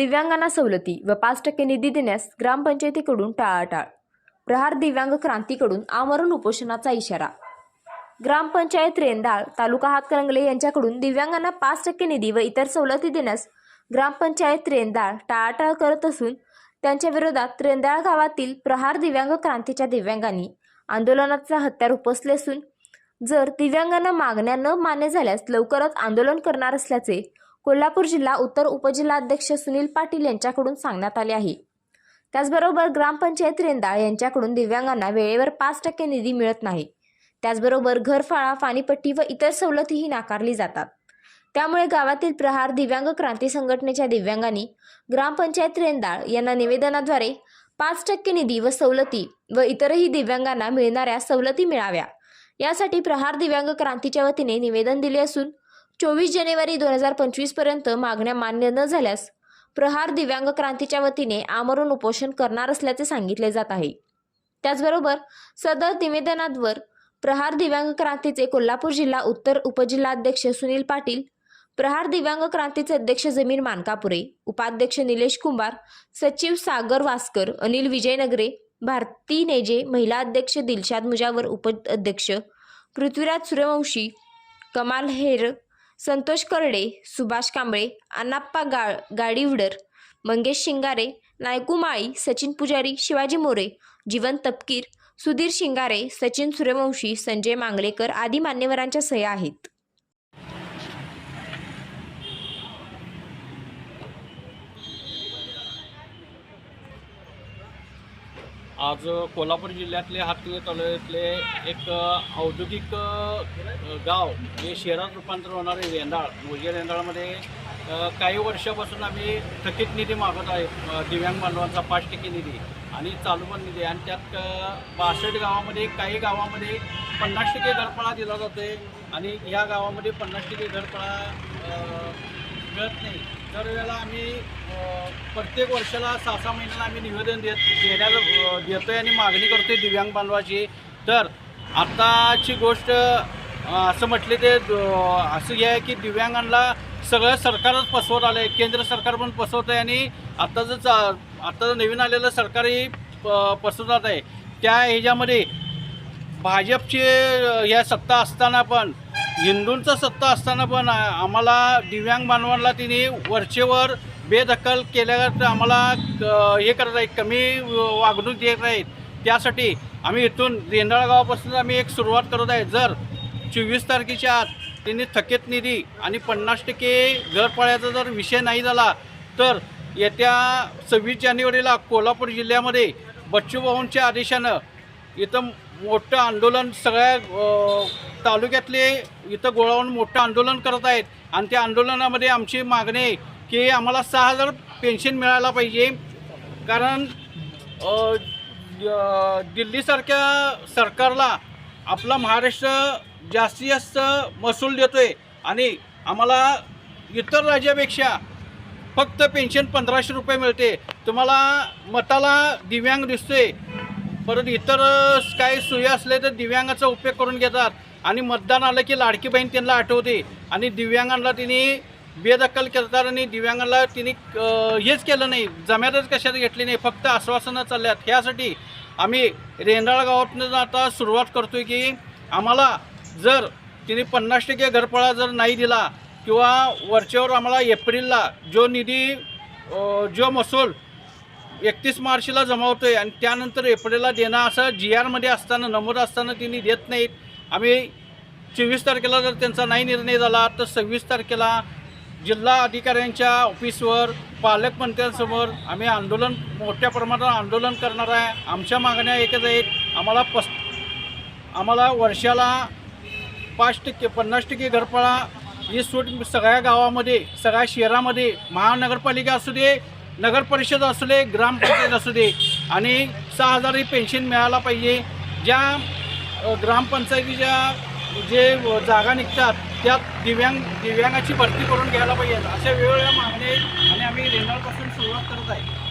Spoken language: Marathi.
दिव्यांगांना सवलती व पाच टक्के निधी देण्यास ग्रामपंचायतीकडून टाळाटाळ. प्रहार दिव्यांग क्रांतीकडून आमरण उपोषणाचा इशारा. ग्रामपंचायत रेंदाळ तालुका हातकणंगले यांच्याकडून दिव्यांगांना पाच टक्के निधी व इतर सवलती देण्यास ग्रामपंचायत रेंदाळ टाळाटाळ करत असून त्यांच्या विरोधात रेंदाळ गावातील प्रहार दिव्यांग क्रांतीच्या दिव्यांगांनी आंदोलनाचा हत्यार उपसले असून जर दिव्यांगांना मागण्या न मान्य झाल्यास लवकरच आंदोलन करणार असल्याचे कोल्हापूर जिल्हा उत्तर उपजिल्हाध्यक्ष सुनील पाटील यांच्याकडून सांगण्यात आले आहे. त्याचबरोबर ग्रामपंचायत रेंदाळ यांच्याकडून दिव्यांगांना वेळेवर पाच टक्के निधी मिळत नाही. त्याचबरोबर घरफाळा पाणीपट्टी व इतर सवलतीही नाकारली जातात. त्यामुळे गावातील प्रहार दिव्यांग क्रांती संघटनेच्या दिव्यांगांनी ग्रामपंचायत रेंदाळ यांना निवेदनाद्वारे पाच टक्के निधी व सवलती व इतरही दिव्यांगांना मिळणाऱ्या सवलती मिळाव्या. यासाठी प्रहार दिव्यांग क्रांतीच्या वतीने निवेदन दिले असून चोवीस जानेवारी दोन हजार पंचवीसपर्यंत मागण्या मान्य न झाल्यास प्रहार दिव्यांग क्रांतीच्या वतीने आमरण उपोषण करणार असल्याचे सांगितले जात आहे. त्याचबरोबर सदर निवेदनावर प्रहार दिव्यांग क्रांतीचे कोल्हापूर जिल्हा उत्तर उपजिल्हाध्यक्ष सुनील पाटील प्रहार दिव्यांग क्रांतीचे अध्यक्ष जमीर मानकापुरे उपाध्यक्ष निलेश कुंभार सचिव सागर वास्कर अनिल विजयनगरे भारती नेजे महिला अध्यक्ष दिलशाद मुजावर उपाध्यक्ष पृथ्वीराज सूर्यवंशी कमाल हेर संतोष करडे सुभाष कांबळे अनाप्पा गा गाडीवडर मंगेश शिंगारे नायकू माळी सचिन पुजारी शिवाजी मोरे जीवन तपकीर सुधीर शिंगारे सचिन सूर्यवंशी संजय मांगलेकर आदी मान्यवरांच्या सह्या आहेत. आज कोल्हापूर जिल्ह्यातले हातकणंगले तालुक्यातले एक औद्योगिक गाव हे शहरात रूपांतर होणारे रेंदाळ मोजे रेंदाळमध्ये काही वर्षापासून आम्ही थकीत निधी मागत आहे दिव्यांग बांधवांचा पाच टक्के निधी आणि चालू पण निधी आणि त्यात बासष्ट गावामध्ये काही गावामध्ये पन्नास टक्के घरफळा दिला जातो आहे आणि या गावामध्ये पन्नास टक्के घरफळा मिळत नाही. दर वेळेला आम्ही प्रत्येक वर्षाला सहा सहा महिन्याला आम्ही निवेदन देत देण्याला देतो देतोय आणि मागणी करतोय दिव्यांग बांधवाची. तर आत्ताची गोष्ट असं म्हटले ते असं हे आहे की दिव्यांगांना सगळं सरकारच फसवत आलं आहे केंद्र सरकार पण फसवत आहे आणि आत्ताचं चा आत्ताचं नवीन आलेलं सरकारही प- फसवतात आहे. त्या ह्याच्यामध्ये भाजपची ह्या सत्ता असताना पण हिंदूंचं सत्ता असताना पण आम्हाला दिव्यांग बांधवांना तिने वरचेवर बेदखल केल्यावर आम्हाला हे करत आहेत कमी वागणूक देत आहेत. त्यासाठी आम्ही इथून रेंदाळगावापासून आम्ही एक सुरुवात करत आहे. जर चोवीस तारखेच्या आत त्यांनी थकीत निधी आणि पन्नास टक्के घरपाळ्याचा जर विषय नाही झाला तर येत्या सव्वीस जानेवारीला कोल्हापूर जिल्ह्यामध्ये बच्चूभाऊंच्या आदेशानं इथं मोठं आंदोलन सगळ्या तालुक्यातले इथं गोळावून मोठं आंदोलन करत आहेत. आणि त्या आंदोलनामध्ये आमची मागणी आहे की आम्हाला सहा हजार पेन्शन मिळायला पाहिजे. कारण दिल्लीसारख्या सरकारला आपला महाराष्ट्र जास्तीत जास्त महसूल देतो आहे आणि आम्हाला इतर राज्यापेक्षा फक्त पेन्शन पंधराशे रुपये मिळते. तुम्हाला मताला दिव्यांग दिसतोय. परत इतर काही सोयी असले तर दिव्यांगाचा उपयोग करून घेतात. आणि मतदान आलं की लाडकी बहीण त्यांना आठवते. आणि दिव्यांगांना तिने बेदखल करतात आणि दिव्यांगांना तिने हेच केलं नाही. जम्यातच कशात घेतली नाही. फक्त आश्वासनं चालल्यात. ह्यासाठी आम्ही रेंदाळ गावातून आता सुरुवात करतोय की आम्हाला जर तिने पन्नास टक्के घरपळा जर नाही दिला किंवा वरच्यावर आम्हाला एप्रिलला जो निधी जो महसूल एकतीस मार्चला जमावतो आहे आणि त्यानंतर एप्रिलला देणं असं जी आरमध्ये असताना नमूद असताना त्यांनी देत नाहीत. आम्ही चोवीस तारखेला जर त्यांचा नाही निर्णय झाला तर सव्वीस तारखेला जिल्हा अधिकाऱ्यांच्या ऑफिसवर पालकमंत्र्यांसमोर आम्ही आंदोलन मोठ्या प्रमाणात आंदोलन करणार आहे. आमच्या मागण्या एकच आहेत. आम्हाला पस आम्हाला वर्षाला पाच टक्के पन्नास टक्के घरफळा ही सूट सगळ्या गावामध्ये सगळ्या शहरामध्ये महानगरपालिका असू दे नगर परिषद असू दे ग्रामपंचायत असू दे आणि सहा हजार ही पेन्शन मिळायला पाहिजे. ज्या ग्रामपंचायतीच्या जे जागा निघतात त्यात दिव्यांग दिव्यांगाची भरती करून घ्यायला पाहिजे. अशा वेगवेगळ्या मागण्या आहेत आणि आम्ही रेंगाळपासून सुरुवात करत आहे.